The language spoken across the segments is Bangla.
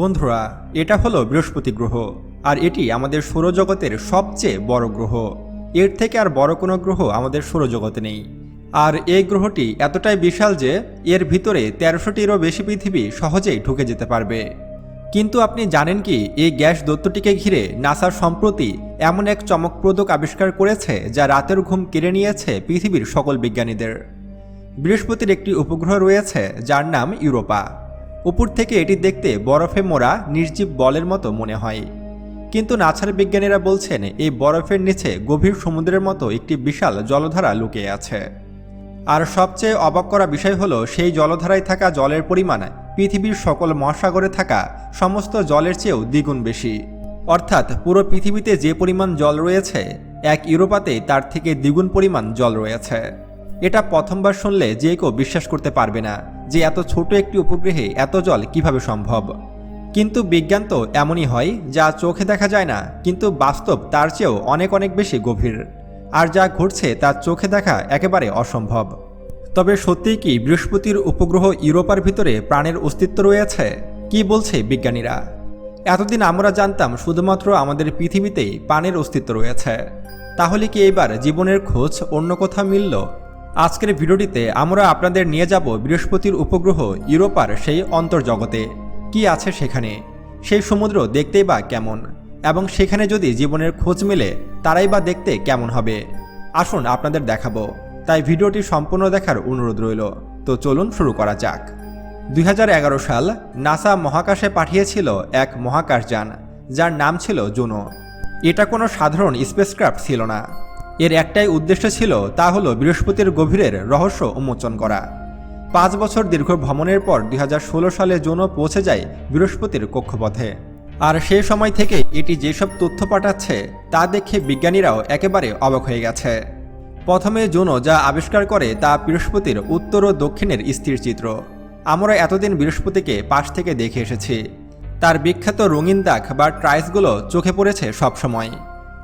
বন্ধুরা, এটা হলো বৃহস্পতি গ্রহ, আর এটি আমাদের সৌরজগতের সবচেয়ে বড় গ্রহ। এর থেকে আর বড় কোনো গ্রহ আমাদের সৌরজগতে নেই। আর এই গ্রহটি এতটাই বিশাল যে এর ভিতরে তেরোশোটিরও বেশি পৃথিবী সহজেই ঢুকে যেতে পারবে। কিন্তু আপনি জানেন কি, এই গ্যাস দত্তটিকে ঘিরে নাসা সম্প্রতি এমন এক চমকপ্রদক আবিষ্কার করেছে যা রাতের ঘুম কেড়ে নিয়েছে পৃথিবীর সকল বিজ্ঞানীদের। বৃহস্পতির একটি উপগ্রহ রয়েছে যার নাম ইউরোপা। উপর থেকে এটি দেখতে বরফে মোড়া নির্জীব বলের মতো মনে হয়। কিন্তু নাছার বিজ্ঞানীরা বলছেন, এই বরফের নিচে গভীর সমুদ্রের মতো একটি বিশাল জলধারা লুকিয়ে আছে। আর সবচেয়ে অবাক করা বিষয় হলো, সেই জলধারায় থাকা জলের পরিমাণ পৃথিবীর সকল মহাসাগরে থাকা সমস্ত জলের চেয়েও দ্বিগুণ বেশি। অর্থাৎ পুরো পৃথিবীতে যে পরিমাণ জল রয়েছে, এক ইউরোপাতে তার থেকে দ্বিগুণ পরিমাণ জল রয়েছে। এটা প্রথমবার শুনলে যে কেউ বিশ্বাস করতে পারবে না যে এত ছোট একটি উপগ্রহে এত জল কীভাবে সম্ভব। কিন্তু বিজ্ঞান তো এমনই হয়, যা চোখে দেখা যায় না, কিন্তু বাস্তব তার চেয়েও অনেক অনেক বেশি গভীর। আর যা ঘটছে তা চোখে দেখা একেবারে অসম্ভব। তবে সত্যিই কি বৃহস্পতির উপগ্রহ ইউরোপার ভিতরে প্রাণের অস্তিত্ব রয়েছে? কি বলছে বিজ্ঞানীরা? এতদিন আমরা জানতাম শুধুমাত্র আমাদের পৃথিবীতেই প্রাণের অস্তিত্ব রয়েছে। তাহলে কি এবার জীবনের খোঁজ অন্য কোথাও মিলল? আজকের ভিডিওটিতে আমরা আপনাদের নিয়ে যাব বৃহস্পতির উপগ্রহ ইউরোপার সেই অন্তর্জগতে। কি আছে সেখানে? সেই সমুদ্র দেখতেই বা কেমন? এবং সেখানে যদি জীবনের খোঁজ মেলে, তারাই বা দেখতে কেমন হবে? আসুন আপনাদের দেখাবো। তাই ভিডিওটি সম্পূর্ণ দেখার অনুরোধ রইল। তো চলুন শুরু করা যাক। দুই হাজার এগারো সাল নাসা মহাকাশে পাঠিয়েছিল এক মহাকাশযান, যার নাম ছিল জুনো। এটা কোনো সাধারণ স্পেসক্রাফট ছিল না। এর একটাই উদ্দেশ্য ছিল তা হলো বৃহস্পতির গভীরের রহস্য উন্মোচন করা। পাঁচ বছর দীর্ঘ ভ্রমণের পর দুই হাজার ষোলো সালে জুনো পৌঁছে যায় বৃহস্পতির কক্ষপথে। আর সে সময় থেকে এটি যেসব তথ্য পাঠাচ্ছে, তা দেখে বিজ্ঞানীরাও একেবারে অবাক হয়ে গেছে। প্রথমে জুনো যা আবিষ্কার করে তা বৃহস্পতির উত্তর ও দক্ষিণের স্থির চিত্র। আমরা এতদিন বৃহস্পতিকে পাশ থেকে দেখে এসেছি। তার বিখ্যাত রঙিন দাগ বা ট্রাইসগুলো চোখে পড়েছে সবসময়।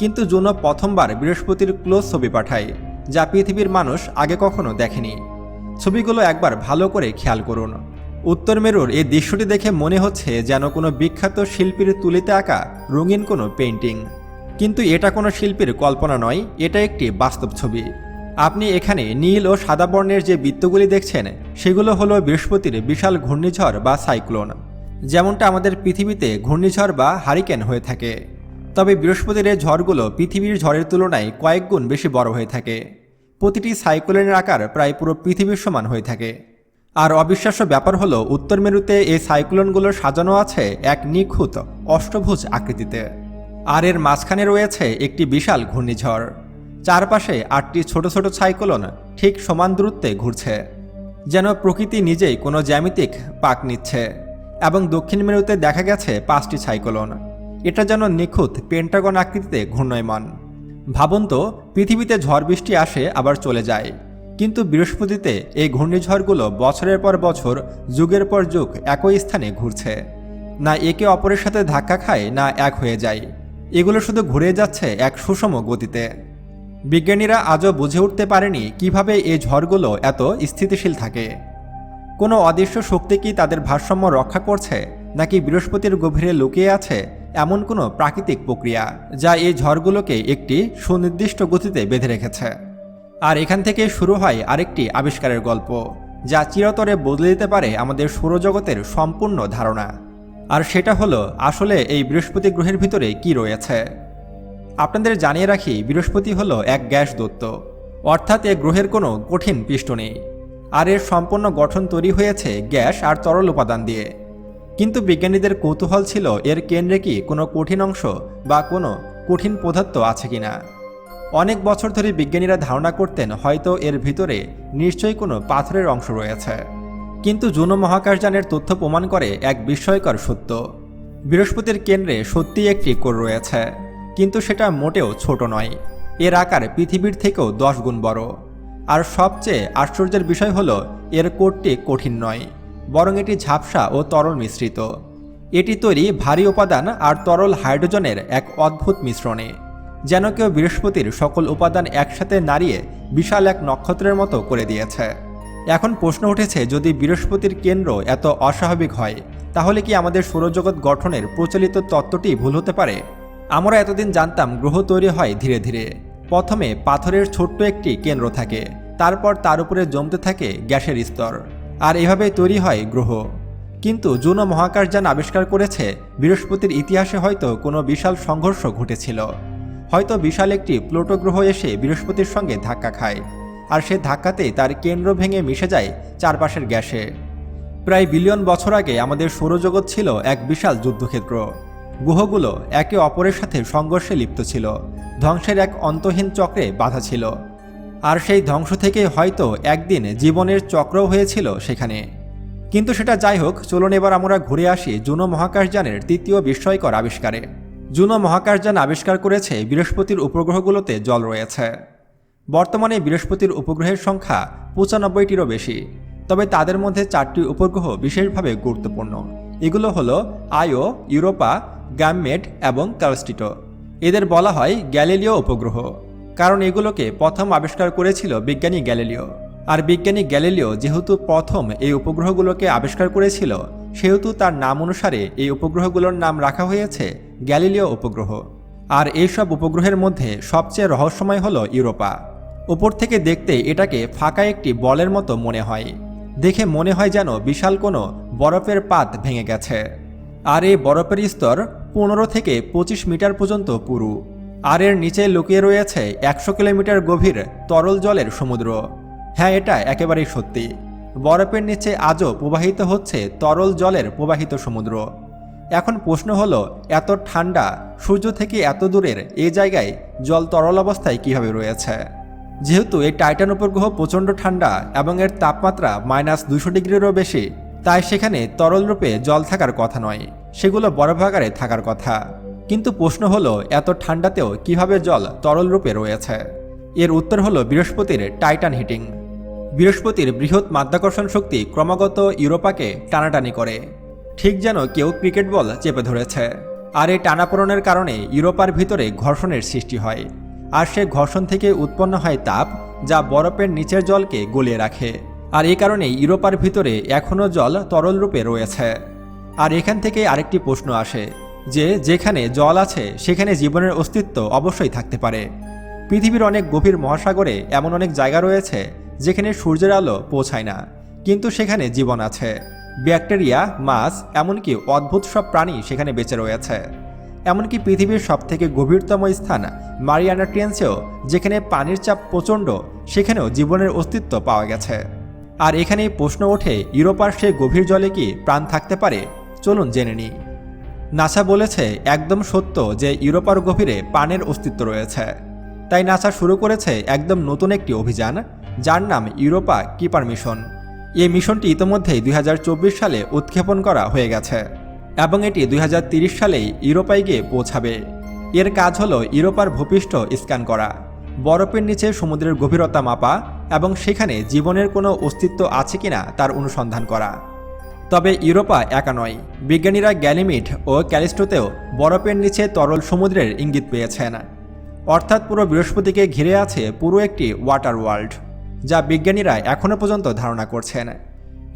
কিন্তু জুনো প্রথমবার বৃহস্পতির ক্লোজ ছবি পাঠায়, যা পৃথিবীর মানুষ আগে কখনো দেখেনি। ছবিগুলো একবার ভালো করে খেয়াল করুন। উত্তর মেরুর এই দৃশ্যটি দেখে মনে হচ্ছে যেন কোনো বিখ্যাত শিল্পীর তুলিতে আঁকা রঙিন কোনো পেন্টিং কিন্তু এটা কোনো শিল্পীর কল্পনা নয়, এটা একটি বাস্তব ছবি। আপনি এখানে নীল ও সাদা বর্ণের যে বৃত্তগুলি দেখছেন, সেগুলো হলো বৃহস্পতির বিশাল ঘূর্ণিঝড় বা সাইক্লোন। যেমনটা আমাদের পৃথিবীতে ঘূর্ণিঝড় বা হারিকেন হয়ে থাকে। তবে বৃহস্পতির এই ঝড়গুলো পৃথিবীর ঝড়ের তুলনায় কয়েক গুণ বেশি বড় হয়ে থাকে। প্রতিটি সাইক্লোনের আকার প্রায় পুরো পৃথিবীর সমান হয়ে থাকে। আর অবিশ্বাস্য ব্যাপার হলো, উত্তর মেরুতে এই সাইক্লোনগুলো সাজানো আছে এক নিখুঁত অষ্টভুজ আকৃতিতে। আর এর মাঝখানে রয়েছে একটি বিশাল ঘূর্ণিঝড়। চারপাশে আটটি ছোট ছোট সাইক্লোন ঠিক সমান দূরত্বে ঘুরছে, যেন প্রকৃতি নিজেই কোনো জ্যামিতিক পাক নিচ্ছে। এবং দক্ষিণ মেরুতে দেখা গেছে পাঁচটি সাইক্লোন। এটা যেন নিখুঁত পেন্টাগন আকৃতিতে ঘূর্ণয়মান। ভাবুন তো, পৃথিবীতে ঝড় বৃষ্টি আসে, আবার চলে যায়। কিন্তু বৃহস্পতিতে এই ঘূর্ণিঝড়গুলো বছরের পর বছর, যুগের পর যুগ একই স্থানে ঘুরছে। না একে অপরের সাথে ধাক্কা খায়, না এক হয়ে যায়। এগুলো শুধু ঘুরে যাচ্ছে এক সুষম গতিতে। বিজ্ঞানীরা আজও বুঝে উঠতে পারেনি কীভাবে এই ঝড়গুলো এত স্থিতিশীল থাকে। কোনো অদৃশ্য শক্তি কি তাদের ভারসাম্য রক্ষা করছে, নাকি বৃহস্পতির গভীরে লুকিয়ে আছে এমন কোনো প্রাকৃতিক প্রক্রিয়া যা এই ঝড়গুলোকে একটি সুনির্দিষ্ট গতিতে বেঁধে রেখেছে। আর এখান থেকে শুরু হয় আরেকটি আবিষ্কারের গল্প, যা চিরতরে বদলে দিতে পারে আমাদের সৌরজগতের সম্পূর্ণ ধারণা। আর সেটা হলো, আসলে এই বৃহস্পতি গ্রহের ভিতরে কি রয়েছে? আপনাদের জানিয়ে রাখি, বৃহস্পতি হলো এক গ্যাস দত্ত। অর্থাৎ এ গ্রহের কোনো কঠিন পিষ্ট নেই। আর এর সম্পূর্ণ গঠন তৈরি হয়েছে গ্যাস আর তরল উপাদান দিয়ে। কিন্তু বিজ্ঞানীদের কৌতূহল ছিল, এর কেন্দ্রে কি কোনো কঠিন অংশ বা কোনো কঠিন পদার্থ আছে কিনা? অনেক বছর ধরে বিজ্ঞানীরা ধারণা করতেন হয়তো এর ভিতরে নিশ্চয়ই কোনো পাথরের অংশ রয়েছে। কিন্তু জুনো মহাকাশযানের তথ্য প্রমাণ করে এক বিস্ময়কর সত্য। বৃহস্পতির কেন্দ্রে সত্যিই একটি কোর রয়েছে, কিন্তু সেটা মোটেও ছোট নয়। এর আকার পৃথিবীর থেকেও দশ গুণ বড়। আর সবচেয়ে আশ্চর্যের বিষয় হলো, এর কোরটি কঠিন নয়। বরং এটি ঝাপসা ও তরল মিশ্রিত। এটি তৈরি ভারী উপাদান আর তরল হাইড্রোজেনের এক অদ্ভুত মিশ্রণে, যেন কেউ বৃহস্পতির সকল উপাদান একসাথে নাড়িয়ে বিশাল এক নক্ষত্রের মতো করে দিয়েছে। এখন প্রশ্ন উঠেছে, যদি বৃহস্পতির কেন্দ্র এত অস্বাভাবিক হয়, তাহলে কি আমাদের সৌরজগৎ গঠনের প্রচলিত তত্ত্বটি ভুল হতে পারে? আমরা এতদিন জানতাম গ্রহ তৈরি হয় ধীরে ধীরে। প্রথমে পাথরের ছোট্ট একটি কেন্দ্র থাকে, তারপর তার উপরে জমতে থাকে গ্যাসের স্তর। আর এভাবেই তৈরি হয় গ্রহ। কিন্তু জুনো মহাকাশযান আবিষ্কার করেছে, বৃহস্পতির ইতিহাসে হয়তো কোনো বিশাল সংঘর্ষ ঘটেছিল। হয়তো বিশাল একটি প্লুটো গ্রহ এসে বৃহস্পতির সঙ্গে ধাক্কা খায়, আর সে ধাক্কাতেই তার কেন্দ্র ভেঙে মিশে যায় চারপাশের গ্যাসে। প্রায় বিলিয়ন বছর আগে আমাদের সৌরজগৎ ছিল এক বিশাল যুদ্ধক্ষেত্র। গ্রহগুলো একে অপরের সাথে সংঘর্ষে লিপ্ত ছিল, ধ্বংসের এক অন্তহীন চক্রে বাধা ছিল। আর সেই ধ্বংস থেকে হয়তো একদিন জীবনের চক্রও হয়েছিল সেখানে। কিন্তু সেটা যাই হোক চলুন এবার আমরা ঘুরে আসি জুনো মহাকাশযানের তৃতীয় বিস্ময়কর আবিষ্কারে। জুনো মহাকাশযান আবিষ্কার করেছে বৃহস্পতির উপগ্রহগুলোতে জল রয়েছে। বর্তমানে বৃহস্পতির উপগ্রহের সংখ্যা পঁচানব্বইটিরও বেশি, তবে তাদের মধ্যে চারটি উপগ্রহ বিশেষভাবে গুরুত্বপূর্ণ। এগুলো হলো আয়ো ইউরোপা, গ্যামমেট এবং কালস্টিটো এদের বলা হয় গ্যালিলিও উপগ্রহ। কারণ এগুলোকে প্রথম আবিষ্কার করেছিল বিজ্ঞানী গ্যালিলিও। আর বিজ্ঞানী গ্যালিলিও যেহেতু প্রথম এই উপগ্রহগুলোকে আবিষ্কার করেছিল, সেহেতু তার নাম অনুসারে এই উপগ্রহগুলোর নাম রাখা হয়েছে গ্যালিলিও উপগ্রহ। আর এইসব উপগ্রহের মধ্যে সবচেয়ে রহস্যময় হলো ইউরোপা। উপর থেকে দেখতে এটাকে ফাঁকা একটি বলের মতো মনে হয়। দেখে মনে হয় যেন বিশাল কোনো বরফের পাত ভেঙে গেছে। আর এই বরফের স্তর পনেরো থেকে পঁচিশ মিটার পর্যন্ত পুরু। আর এর নিচে লুকিয়ে রয়েছে একশো কিলোমিটার গভীর তরল জলের সমুদ্র। হ্যাঁ এটা একেবারেই সত্যি। বরফের নিচে আজও প্রবাহিত হচ্ছে তরল জলের প্রবাহিত সমুদ্র। এখন প্রশ্ন হলো, এত ঠান্ডা, সূর্য থেকে এত দূরের এই জায়গায় জল তরল অবস্থায় কীভাবে রয়েছে? যেহেতু এই টাইটান উপগ্রহ প্রচণ্ড ঠান্ডা এবং এর তাপমাত্রা মাইনাস দুশো ডিগ্রিরও বেশি, তাই সেখানে তরল রূপে জল থাকার কথা নয়। সেগুলো বরফ আকারে থাকার কথা। কিন্তু প্রশ্ন হলো, এত ঠান্ডাতেও কীভাবে জল তরল রূপে রয়েছে? এর উত্তর হলো বৃহস্পতির টাইটান হিটিং। বৃহস্পতির বৃহৎ মাধ্যাকর্ষণ শক্তি ক্রমাগত ইউরোপাকে টানাটানি করে। ঠিক যেন কেউ ক্রিকেট বল চেপে ধরেছে। আর এই টানাপোড়নের কারণে ইউরোপার ভিতরে ঘর্ষণের সৃষ্টি হয়। আর সে ঘর্ষণ থেকে উৎপন্ন হয় তাপ, যা বরফের নিচের জলকে গলিয়ে রাখে। আর এই কারণে ইউরোপার ভিতরে এখনও জল তরল রূপে রয়েছে। আর এখান থেকে আরেকটি প্রশ্ন আসে যে যেখানে জল আছে, সেখানে জীবনের অস্তিত্ব অবশ্যই থাকতে পারে। পৃথিবীর অনেক গভীর মহাসাগরে এমন অনেক জায়গা রয়েছে, যেখানে সূর্যের আলো পৌঁছায় না, কিন্তু সেখানে জীবন আছে। ব্যাকটেরিয়া, মাছ, এমনকি অদ্ভুত সব প্রাণী সেখানে বেঁচে রয়েছে। এমনকি পৃথিবীর সবথেকে গভীরতম স্থান মারিয়ানা ট্রেন্সেও, যেখানে পানির চাপ প্রচণ্ড, সেখানেও জীবনের অস্তিত্ব পাওয়া গেছে। আর এখানেই প্রশ্ন ওঠে, ইউরোপার সেই গভীর জলে কি প্রাণ থাকতে পারে? চলুন জেনে নিই। নাসা বলেছে, একদম সত্য যে ইউরোপার গভীরে পানের অস্তিত্ব রয়েছে। তাই নাসা শুরু করেছে একদম নতুন একটি অভিযান, যার নাম ইউরোপা কিপার মিশন। এই মিশনটি ইতোমধ্যেই দুই হাজার চব্বিশ সালে উৎক্ষেপণ করা হয়ে গেছে এবং এটি দুই সালেই ইউরোপায় গিয়ে পৌঁছাবে। এর কাজ হলো ইউরোপার ভূপৃষ্ঠ স্ক্যান করা, বরফের নিচে সমুদ্রের গভীরতা মাপা এবং সেখানে জীবনের কোনো অস্তিত্ব আছে কিনা তার অনুসন্ধান করা। তবে ইউরোপা একা নয়। বিজ্ঞানীরা গ্যালিমিড ও ক্যালিস্টোতেও বরফের নিচে তরল সমুদ্রের ইঙ্গিত পেয়েছেন। অর্থাৎ পুরো বৃহস্পতিকে ঘিরে আছে পুরো একটি ওয়াটার ওয়ার্ল্ড, যা বিজ্ঞানীরা এখনও পর্যন্ত ধারণা করছেন।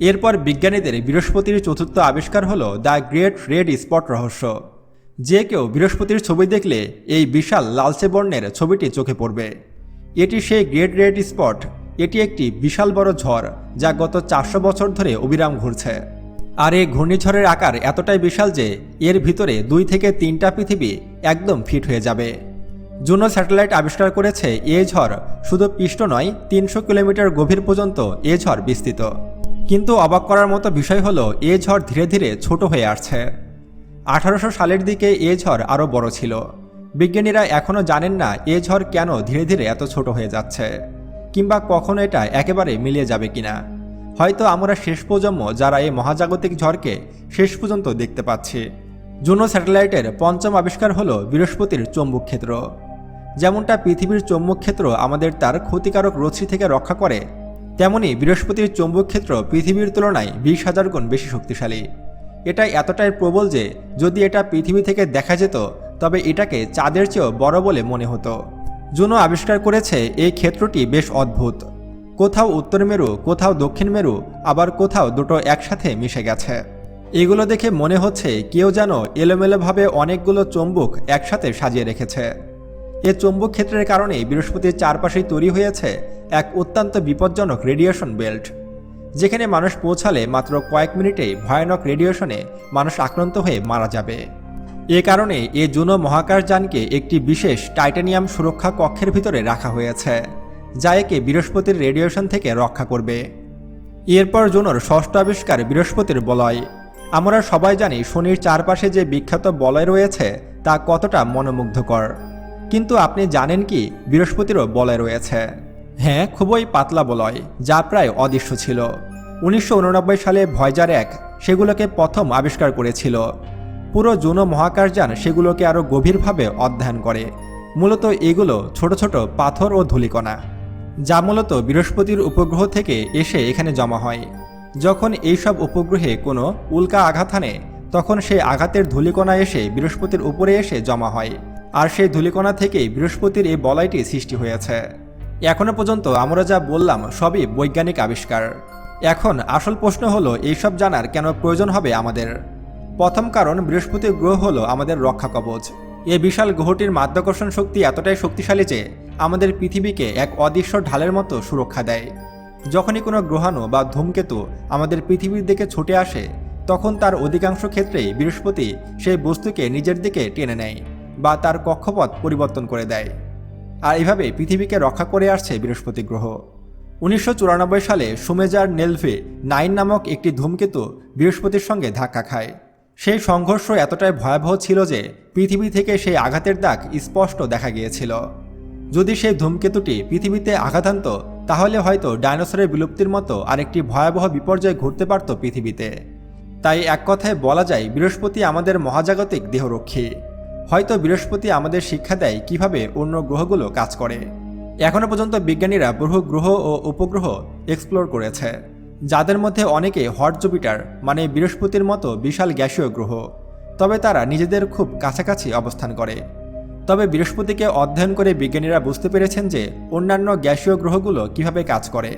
এরপর বিজ্ঞানীদের বৃহস্পতির চতুর্থ আবিষ্কার হল দ্য গ্রেট রেড স্পট রহস্য। যে কেউ বৃহস্পতির ছবি দেখলে এই বিশাল লালচে বর্ণের ছবিটি চোখে পড়বে। এটি সেই গ্রেট রেড স্পট। এটি একটি বিশাল বড় ঝড়, যা গত চারশো বছর ধরে অবিরাম ঘুরছে। আর এই ঘূর্ণিঝড়ের আকার এতটাই বিশাল যে এর ভিতরে দুই থেকে তিনটা পৃথিবী একদম ফিট হয়ে যাবে। জুনো স্যাটেলাইট আবিষ্কার করেছে এ ঝড় শুধু পৃষ্ঠ নয়, তিনশো কিলোমিটার গভীর পর্যন্ত এ ঝড় বিস্তৃত। কিন্তু অবাক করার মতো বিষয় হলো, এ ঝড় ধীরে ধীরে ছোট হয়ে আসছে। আঠারোশো সালের দিকে এ ঝড় আরও বড় ছিল। বিজ্ঞানীরা এখনও জানেন না এ ঝড় কেন ধীরে ধীরে এত ছোট হয়ে যাচ্ছে, কিংবা কখনো এটা একেবারে মিলিয়ে যাবে কিনা। হয়তো আমরা শেষ প্রজন্ম যারা এই মহাজাগতিক ঝড়কে শেষ পর্যন্ত দেখতে পাচ্ছি। জুনো স্যাটেলাইটের পঞ্চম আবিষ্কার হল বৃহস্পতির চৌম্বক ক্ষেত্র। যেমনটা পৃথিবীর চৌম্বক ক্ষেত্র আমাদের তার ক্ষতিকারক রশ্মি থেকে রক্ষা করে, তেমনি বৃহস্পতির চৌম্বক ক্ষেত্র পৃথিবীর তুলনায় বিশ হাজার গুণ বেশি শক্তিশালী। এটা এতটাই প্রবল যে যদি এটা পৃথিবী থেকে দেখা যেত, তবে এটাকে চাঁদের চেয়েও বড় বলে মনে হতো। জুনো আবিষ্কার করেছে এই ক্ষেত্রটি বেশ অদ্ভুত। কোথাও উত্তর মেরু, কোথাও দক্ষিণ মেরু, আবার কোথাও দুটো একসাথে মিশে গেছে। এগুলো দেখে মনে হচ্ছে কেউ যেন এলোমেলোভাবে অনেকগুলো চম্বুক একসাথে সাজিয়ে রেখেছে। এ চৌম্বক ক্ষেত্রের কারণে বৃহস্পতির চারপাশেই তৈরি হয়েছে এক অত্যন্ত বিপজ্জনক রেডিয়েশন বেল্ট। যেখানে মানুষ পৌঁছালে মাত্র কয়েক মিনিটেই ভয়ানক রেডিয়েশনে মানুষ আক্রান্ত হয়ে মারা যাবে। এ কারণে এ জুনো মহাকাশযানকে একটি বিশেষ টাইটানিয়াম সুরক্ষা কক্ষের ভিতরে রাখা হয়েছে। যা একে বৃহস্পতির রেডিয়েশন থেকে রক্ষা করবে। এরপর জুনোর ষষ্ঠ আবিষ্কার বৃহস্পতির বলয়। আমরা সবাই জানি শনির চারপাশে যে বিখ্যাত বলয় রয়েছে, তা কতটা মনোমুগ্ধকর। কিন্তু আপনি জানেন কি বৃহস্পতিরও বলয় রয়েছে? হ্যাঁ খুবই পাতলা বলয়, যা প্রায় অদৃশ্য ছিল। উনিশশো উননব্বই সালে ভয়জার এক সেগুলোকে প্রথম আবিষ্কার করেছিল। পুরো জুনো মহাকাশযান সেগুলোকে আরও গভীরভাবে অধ্যয়ন করে। মূলত এগুলো ছোট ছোট পাথর ও ধূলিকণা। যা মূলত বৃহস্পতির উপগ্রহ থেকে এসে এখানে জমা হয়। যখন এইসব উপগ্রহে কোনো উল্কা আঘাত হানে, তখন সেই আঘাতের ধূলিকণা এসে বৃহস্পতির উপরে এসে জমা হয়, আর সেই ধূলিকণা থেকেই বৃহস্পতির এই বলয়টি সৃষ্টি হয়েছে। এখনও পর্যন্ত আমরা যা বললাম সবই বৈজ্ঞানিক আবিষ্কার। এখন আসল প্রশ্ন হলো, এইসব জানার কেন প্রয়োজন হবে আমাদের? প্রথম কারণ, বৃহস্পতির গ্রহ হলো আমাদের রক্ষা কবচ। এ বিশাল গ্রহটির মাধ্যাকর্ষণ শক্তি এতটাই শক্তিশালী যে আমাদের পৃথিবীকে এক অদৃশ্য ঢালের মতো সুরক্ষা দেয়। যখনই কোনো গ্রহাণু বা ধূমকেতু আমাদের পৃথিবীর দিকে ছুটে আসে, তখন তার অধিকাংশ ক্ষেত্রেই বৃহস্পতি সেই বস্তুকে নিজের দিকে টেনে নেয় বা তার কক্ষপথ পরিবর্তন করে দেয়। আর এভাবে পৃথিবীকে রক্ষা করে আসছে বৃহস্পতি গ্রহ। উনিশশো চুরানব্বই সালে সুমেজার নেলভে নাইন নামক একটি ধূমকেতু বৃহস্পতির সঙ্গে ধাক্কা খায়। সেই সংঘর্ষ এতটাই ভয়াবহ ছিল যে পৃথিবী থেকে সেই আঘাতের দাগ স্পষ্ট দেখা গিয়েছিল। যদি সেই ধূমকেতুটি পৃথিবীতে আঘাত আনত, তাহলে হয়তো ডাইনোসরের বিলুপ্তির মতো আরেকটি ভয়াবহ বিপর্যয় ঘটতে পারত পৃথিবীতে। তাই এক কথায় বলা যায়, বৃহস্পতি আমাদের মহাজাগতিক দেহরক্ষী। হয়তো বৃহস্পতি আমাদের শিক্ষা দেয় কীভাবে অন্য গ্রহগুলো কাজ করে। এখনও পর্যন্ত বিজ্ঞানীরা বহু গ্রহ ও উপগ্রহ এক্সপ্লোর করেছে, যাদের মধ্যে অনেকে হট জুপিটার মানে বৃহস্পতির মতো বিশাল গ্যাসীয় গ্রহ। তবে তারা নিজেদের খুব কাছাকাছি অবস্থান করে। তবে বৃহস্পতিকে অধ্যয়ন করে বিজ্ঞানীরা বুঝতে পেরেছেন যে অন্যান্য গ্যাসীয় গ্রহগুলো কীভাবে কাজ করে,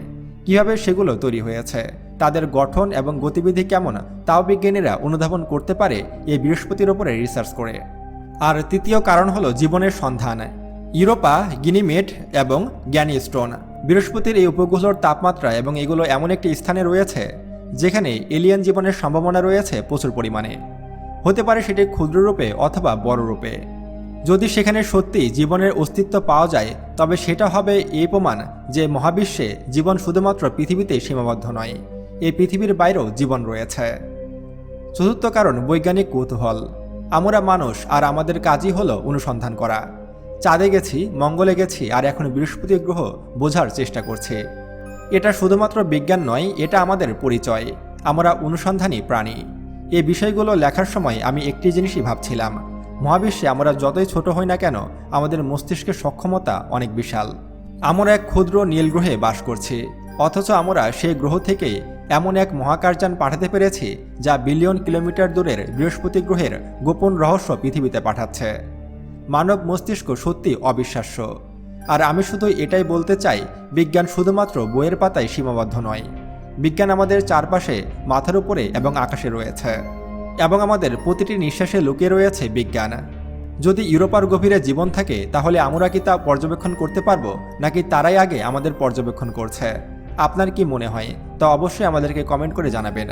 কীভাবে সেগুলো তৈরি হয়েছে, তাদের গঠন এবং গতিবিধি কেমন তাও বিজ্ঞানীরা অনুধাবন করতে পারে এই বৃহস্পতির ওপরে রিসার্চ করে। আর তৃতীয় কারণ হলো জীবনের সন্ধান। ইউরোপা, গিনিমেট এবং জ্ঞানী স্টোন বৃহস্পতির এই উপগ্রহর তাপমাত্রা এবং এগুলো এমন একটি স্থানে রয়েছে যেখানে এলিয়ান জীবনের সম্ভাবনা রয়েছে প্রচুর পরিমাণে। হতে পারে সেটি ক্ষুদ্র রূপে অথবা বড় রূপে যদি সেখানে সত্যি জীবনের অস্তিত্ব পাওয়া যায়, তবে সেটা হবে এই প্রমাণ যে মহাবিশ্বে জীবন শুধুমাত্র পৃথিবীতে সীমাবদ্ধ নয় এই পৃথিবীর বাইরেও জীবন রয়েছে। চতুর্থ কারণ, বৈজ্ঞানিক কৌতূহল। আমরা মানুষ আর আমাদের কাজই হলো অনুসন্ধান করা। চাঁদে গেছি, মঙ্গলে গেছি, আর এখন বৃহস্পতি গ্রহ বোঝার চেষ্টা করছে। এটা শুধুমাত্র বিজ্ঞান নয়, এটা আমাদের পরিচয়। আমরা অনুসন্ধানী প্রাণী। এই বিষয়গুলো লেখার সময় আমি একটি জিনিসই ভাবছিলাম। মহাবিশ্বে আমরা যতই ছোট হই না কেন, আমাদের মস্তিষ্কের সক্ষমতা অনেক বিশাল। আমরা এক ক্ষুদ্র নীল গ্রহে বাস করছি, অথচ আমরা সেই গ্রহ থেকে এমন এক মহাকাশযান পাঠাতে পেরেছি, যা বিলিয়ন কিলোমিটার দূরের বৃহস্পতি গ্রহের গোপন রহস্য পৃথিবীতে পাঠাচ্ছে। মানব মস্তিষ্ক সত্যি অবিশ্বাস্য। আর আমি শুধু এটাই বলতে চাই, বিজ্ঞান শুধুমাত্র বইয়ের পাতায় সীমাবদ্ধ নয়। বিজ্ঞান আমাদের চারপাশে, মাথার উপরে এবং আকাশে রয়েছে। এবং আমাদের প্রতিটি নিঃশ্বাসে লুকিয়ে রয়েছে বিজ্ঞান। যদি ইউরোপার গভীরে জীবন থাকে, তাহলে আমরা কি তা পর্যবেক্ষণ করতে পারব, নাকি তারাই আগে আমাদের পর্যবেক্ষণ করছে? আপনার কি মনে হয়? তা অবশ্যই আমাদেরকে কমেন্ট করে জানাবেন।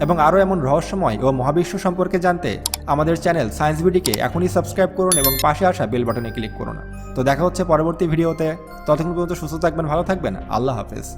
এবং আরও এমন রহস্যময় ও মহাবিশ্ব সম্পর্কে জানতে আমাদের চ্যানেল সায়েন্স বিডিকে এখনই সাবস্ক্রাইব করুন এবং পাশে আসা বেল বাটনে ক্লিক করুন। তো দেখা হচ্ছে পরবর্তী ভিডিওতে। ততক্ষণ পর্যন্ত সুস্থ থাকবেন, ভালো থাকবেন। আল্লাহ হাফেজ।